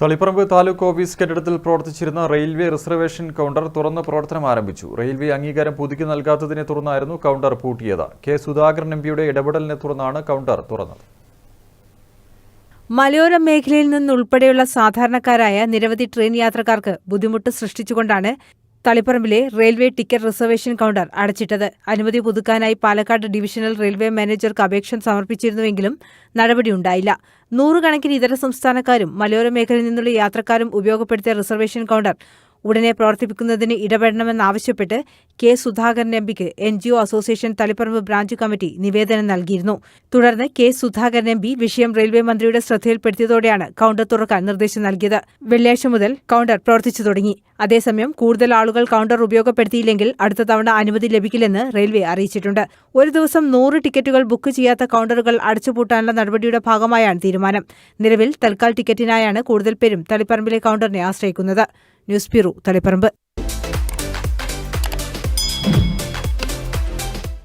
Taliparamba taluk office കെട്ടിടത്തിൽ പ്രവർത്തിച്ചിരുന്ന railway reservation counter തുറന്ന് പ്രവർത്തനം ആരംഭിച്ചു. റെയിൽവേ അംഗീകാരം പുതുക്കി നൽകാത്തതിനെ തുടർന്നായിരുന്നു കൗണ്ടർ പൂട്ടിയത്. കെ സുധാകരൻ എം പിയുടെ ഇടപെടലിനെ തുടർന്നാണ് കൗണ്ടർ തുറന്നത്. മലയോര മേഖലയിൽ നിന്നുൾപ്പെടെയുള്ള സാധാരണക്കാരായ നിരവധി ട്രെയിൻ യാത്രക്കാർക്ക് ബുദ്ധിമുട്ട് സൃഷ്ടിച്ചുകൊണ്ടാണ് തളിപ്പറമ്പിലെ റെയിൽവേ ടിക്കറ്റ് റിസർവേഷൻ കൗണ്ടർ അടച്ചിട്ടത്. അനുമതി പുതുക്കാനായി പാലക്കാട് ഡിവിഷണൽ റെയിൽവേ മാനേജർക്ക് അപേക്ഷ സമർപ്പിച്ചിരുന്നുവെങ്കിലും നടപടിയുണ്ടായില്ല. നൂറുകണക്കിന് ഇതര സംസ്ഥാനക്കാരും മലയോര മേഖലയിൽ നിന്നുള്ള യാത്രക്കാരും ഉപയോഗപ്പെടുത്തിയ റിസർവേഷൻ കൗണ്ടർ ഉടനെ പ്രവർത്തിപ്പിക്കുന്നതിന് ഇടപെടണമെന്നാവശ്യപ്പെട്ട് കെ സുധാകരൻ എം പിക്ക് N G O association Taliparamba branch committee നിവേദനം നൽകിയിരുന്നു. തുടർന്ന് കെ സുധാകരൻ എം പി വിഷയം റെയിൽവേ മന്ത്രിയുടെ ശ്രദ്ധയിൽപ്പെടുത്തിയതോടെയാണ് കൌണ്ടർ തുറക്കാൻ നിർദ്ദേശം നൽകിയത്. വെള്ളിയാഴ്ച മുതൽ കൌണ്ടർ പ്രവർത്തിച്ചു തുടങ്ങി. അതേസമയം കൂടുതൽ ആളുകൾ കൌണ്ടർ ഉപയോഗപ്പെടുത്തിയില്ലെങ്കിൽ അടുത്ത തവണ അനുമതി ലഭിക്കില്ലെന്ന് റെയിൽവേ അറിയിച്ചിട്ടുണ്ട്. ഒരു ദിവസം നൂറ് ടിക്കറ്റുകൾ ബുക്ക് ചെയ്യാത്ത കൌണ്ടറുകൾ അടച്ചുപൂട്ടാനുള്ള നടപടിയുടെ ഭാഗമായാണ് തീരുമാനം. നിലവിൽ തൽക്കാൽ ടിക്കറ്റിനായാണ് കൂടുതൽ പേരും തളിപ്പറമ്പിലെ കൌണ്ടറിനെ ആശ്രയിക്കുന്നത്. News bureau தலைப்பரம்பு